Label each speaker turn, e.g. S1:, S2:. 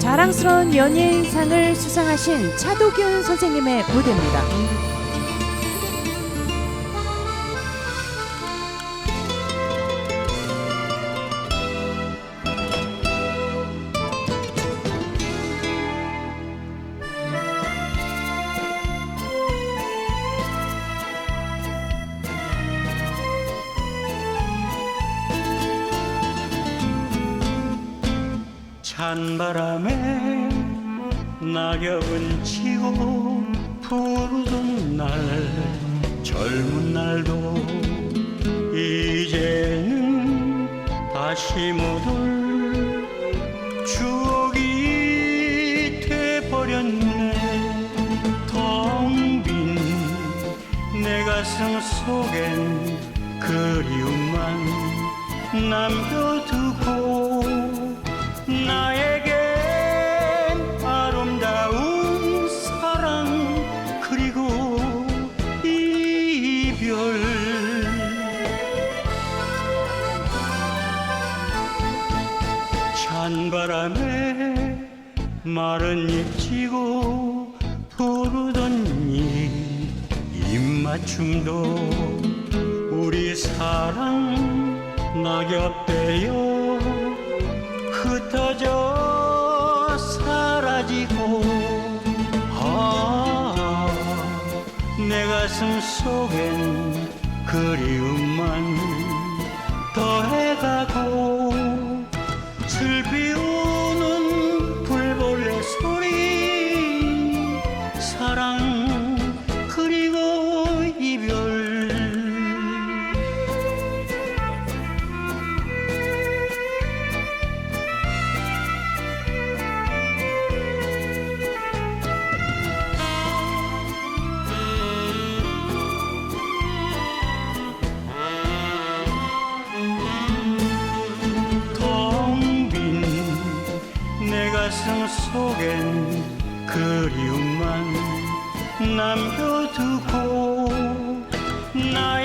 S1: 자랑스러운 연예인상을 수상하신 차도균 선생님의 무대입니다.
S2: 찬 바람에 낙엽은 지고 푸르던 날 젊은 날도 이제는 다시 못올 추억이 돼버렸네. 텅 빈 내 가슴 속엔 그리움만 남겨두고 나에겐 아름다운 사랑 그리고 이별. 찬바람에 마른 잎 지고 부르던 이 입맞춤도 우리 사랑 낙엽 되어 사라지고 아, 내 가슴 속엔 그리움만 더해가고 슬피 우는 불벌레 소리 사랑 내 가슴 속엔 그리움만 남겨두고 나의